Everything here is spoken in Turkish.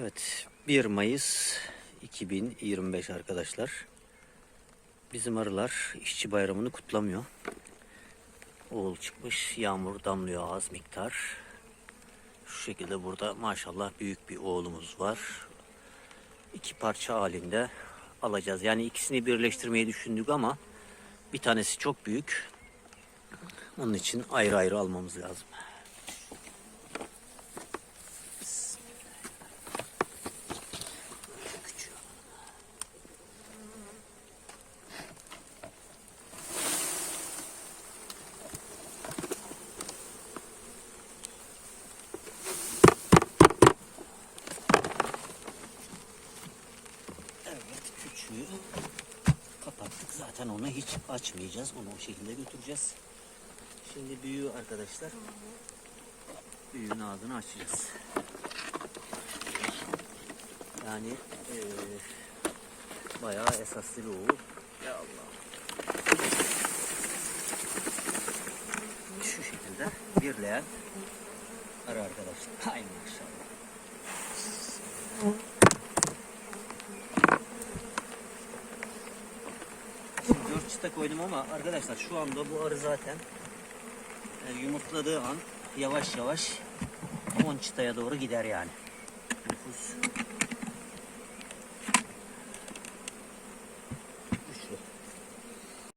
Evet 1 Mayıs 2025 arkadaşlar. Bizim arılar işçi bayramını kutlamıyor. Oğul çıkmış yağmur damlıyor az miktar. Şu şekilde burada maşallah büyük bir oğlumuz var. İki parça halinde alacağız. Yani ikisini birleştirmeyi düşündük ama bir tanesi çok büyük. Onun için ayrı ayrı almamız lazım. Küçüğü kapattık. Zaten onu hiç açmayacağız. Onu o şekilde götüreceğiz. Şimdi büyüğü arkadaşlar. Büyüğün ağzını açacağız. Yani eee bayağı esaslı bir oğul. Ya Allah. Şu şekilde birleyen arı arkadaşlar. Hay maşallah. Çıta koydum ama arkadaşlar şu anda bu arı zaten e, yumurtladığı an yavaş yavaş 10 çıtaya doğru gider yani. Nüfus